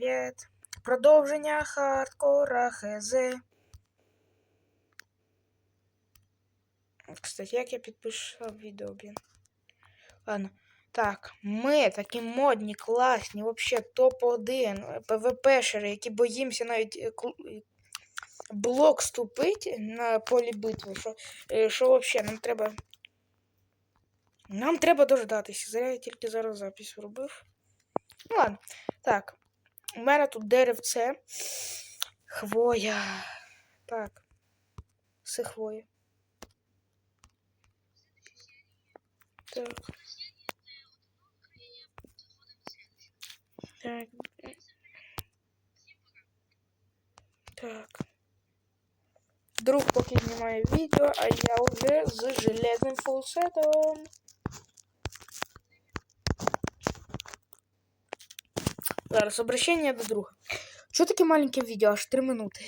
привіт. Продовження хардкора ХЗ. Кстати, як я підписав відео, блін. Ладно. Так, ми такі модні, класні, вообще топ-1 ПВПшери, які боїмося навіть е, е, блок ступити на полі битви. Що, е, що вообще нам треба. Нам треба дождатися. Зря я тільки зараз запись робив. Ну ладно. Так. У мене тут деревце. Хвоя. Так. Все хвоя. Так. Так. Так. Друг поки знімає відео, а я вже з железним фулсетом. Зараз обращення до друга. Що таке маленьке відео? Аж 3 минути.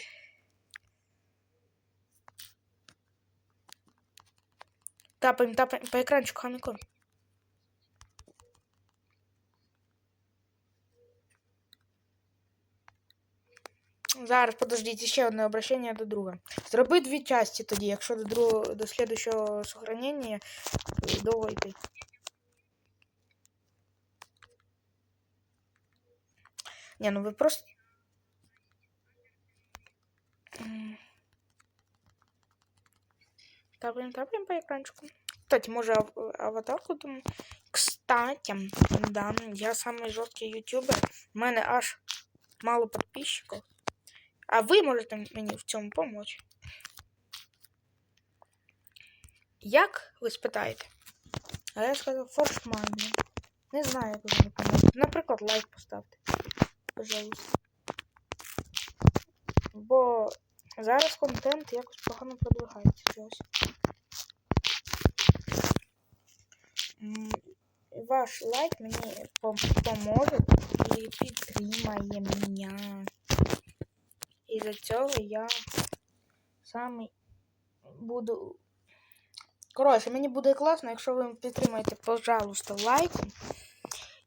Тапаем, тапаем по екранчику хомяком. Зараз подождіть ще одне обращення до друга. Зроби дві часті тоді, якщо до другого до слідущого сохранення довго йти. Ні, ну ви просто. Тапаем, тапаем по экранчику. Кстати, може ав- аватарку там. Кстати, да, я самый жорсткий ютубер. У мене аж мало подписчиков. А ви можете мені в цьому помочь. Як ви спитаєте? А я сказав форшмані. Не знаю, як ви мені поможете. Наприклад, лайк поставте. Пожалуйста. Бо зараз контент якось погано продвигається. Ось. М, Ваш лайк мені поможе і підтримає мене. І за цього я саме буду. Коротше, мені буде класно, якщо ви підтримаєте, пожалуйста, лайком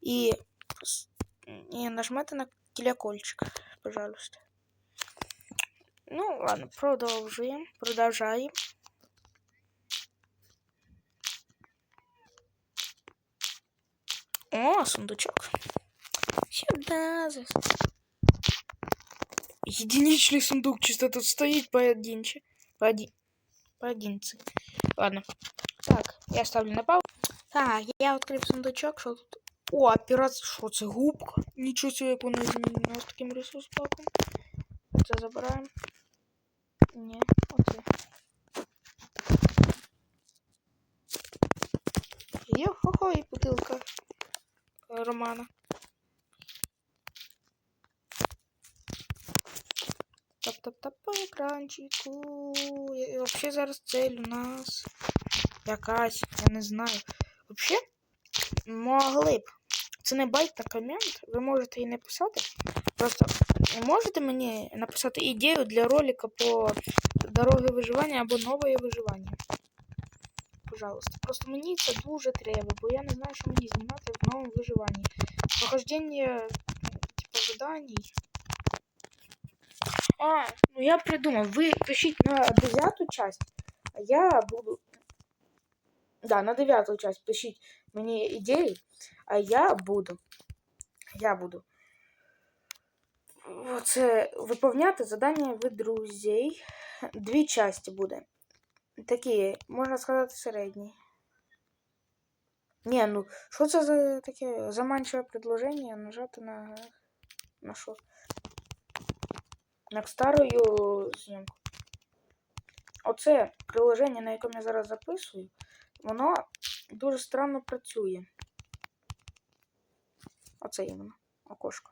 і, с- і нажмете на колокольчик, пожалуйста. Ну, ладно, продовжуємо. Продовжаємо. О, сундучок. Сюда. зас- Единичный сундук чисто тут стоит поодинче. По один. По одинці. Ладно. Так, я ставлю на паузу. Так, я відкрив сундучок, що тут. О, операція. Що це губка? Нічого собі, як вона змінила з таким ресурс-паком. Це забираємо. Ні, оце. Йо-хо-хо, і бутилка Романа. Тап-тап-тап по екранчику. І і вообще зараз цель у нас якась, я не знаю. Вообще, могли б. Це не байт та комент. Ви можете і написати. Просто можете мені написати ідею для ролика по дороги виживання або нове виживання. Пожалуйста. Просто мені це дуже треба, бо я не знаю, що мені знімати в новому виживанні. Прохождення, типу, заданій. А, ну я придумав. Ви пишіть на дев'яту часть, а я буду. Да, на дев'яту часть пишіть мені ідеї, а я буду. Я буду. Це виповняти задання від друзей. Дві часті буде. Такі, можна сказати, середні. Ні, ну, що це за таке заманчиве предложення нажати на. На що? На старою зйомку. Оце приложення, на якому я зараз записую, воно дуже странно працює. Оце іменно окошко.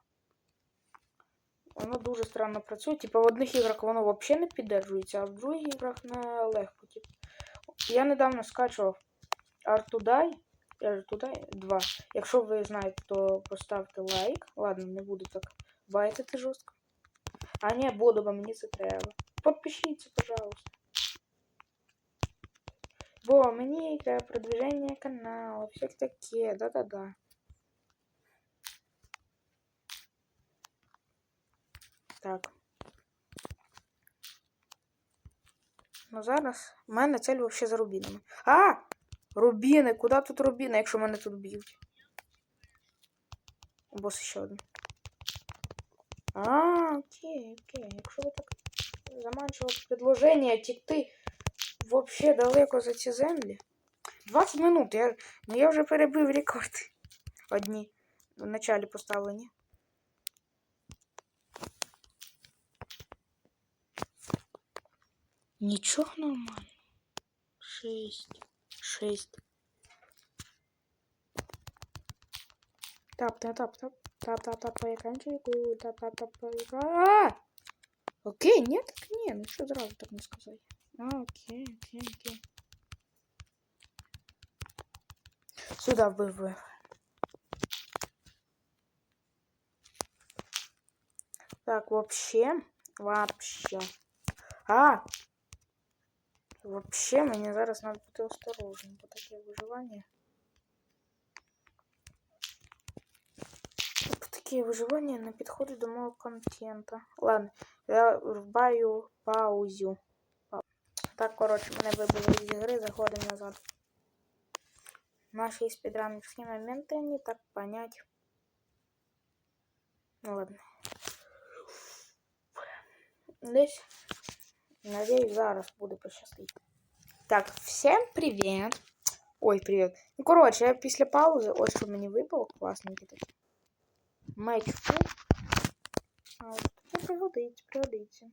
Воно дуже странно працює. Типа в одних іграх воно взагалі не піддержується, а в других іграх на легко. Типу. Я недавно скачував Артудай. Артудай 2. Якщо ви знаєте, то поставте лайк. Ладно, не буду так байтити жорстко. А не буду, бо мені це треба. Подпишіться, пожалуйста. Бо мені треба продвиження каналу, всяке таке, да-да-да. Так. Ну зараз в мене цель вообще за рубінами. А! Рубіни! Куди тут рубіни, якщо мене тут б'ють? Бос ще один. А, окей, окей. Якщо ви так заманчиво предложення тікти вообще далеко за ці землі. 20 минут. Я... Ну я вже перебив рекорд. Одні. В началі поставлені. Нічого нормально. Шесть. Шесть. Тап, тап, тап, тап. Тап, тап, тап по экранчику. Тап, тап, тап по экрану. А! Окей, нет, так не, ну что сразу так не сказать. А, окей, окей, окей. Сюда вбив. Так, вообще, вообще. А! Вообще, мені зараз треба бути осторожним, бо таке виживання. Бо таке виживання не підходить до мого контента. Ладно, я врубаю паузю. Пау- Так, коротше, мене вибили з ігри, заходимо назад. Наши спидранерские моменты не так понять. Ну ладно. Десь. Надеюсь, зараз буде пощастить. Так, всем привет. Ой, привет. Ну, коротше, я після паузи, ось що мені випало, класненький такий. Меч фу. А от таке пригодиться, пригодиться.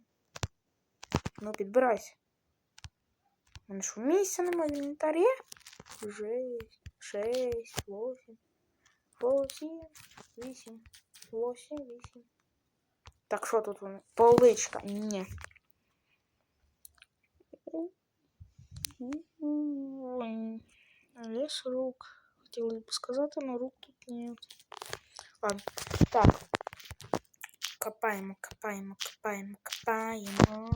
Ну, підбирайся. У мене ж місця немає в інвентарі. Шесть, шесть, восемь, восемь, вісім, восемь, вісім. Так, що тут воно? Поличка. Ні. Лес рук. Хотілося б сказати, но рук тут нет. Ладно. Так. Копаємо, копаємо, копаємо, копаємо.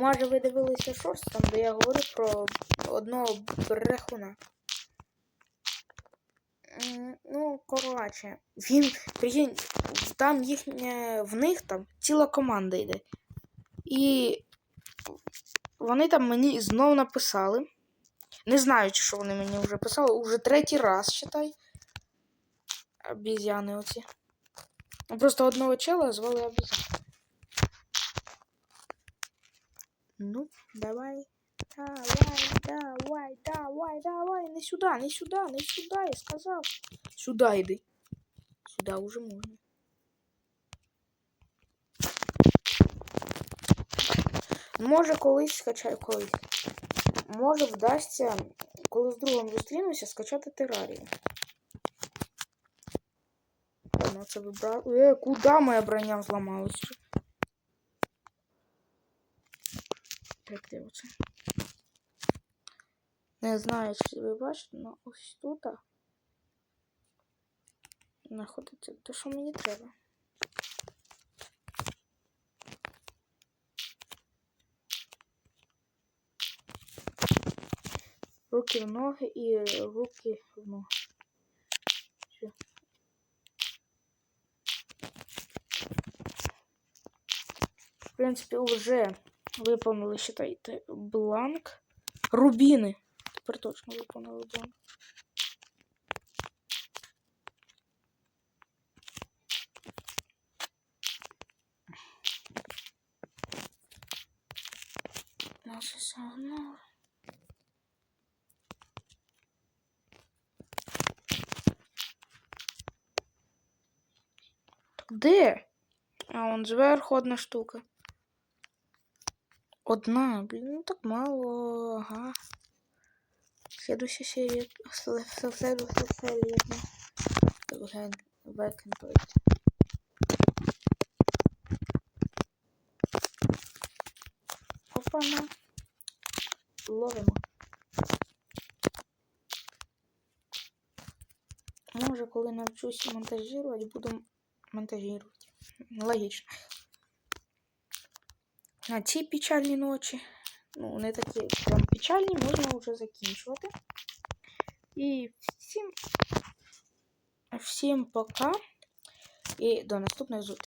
Може, ви дивилися шорс, там, де я говорю про одного брехуна. Ну, коротше, він, прикинь, там їхня, в них там ціла команда йде. І вони там мені знов написали. Не знаю, що вони мені вже писали. Уже третій раз, считай. Обізяни оці. Ну, Просто одного чела звали обізян. Ну, давай. Давай, давай, давай, давай. Не сюди, не сюди, не сюди, я сказав. Сюди йди. Сюди вже можна. Може колись скачаю колись. Може вдасться, коли з другом зустрінуся, скачати терарію. Ладно, це вибрав. Е, куди моя броня зламалась? Де оце? Не знаю, чи ви бачите, але ось тут знаходиться те, що мені треба. Руки в ноги і руки в ноги. Все. В принципі, вже виповнили, считайте, бланк. Рубіни. Тепер точно виконали бланк. Одно. Де? А он зверху одна штука. Одна, блін, ну так мало, ага. Следующая серия. Следующая серия. Векен, векен, то есть. Опана. Ловимо. Може, коли навчусь монтажувати, буду монтажувати. Логічно. На цій печальній ночі. Ну, не такі прям печальні, можна вже закінчувати. І всім, всім пока. І до наступної зустрічі.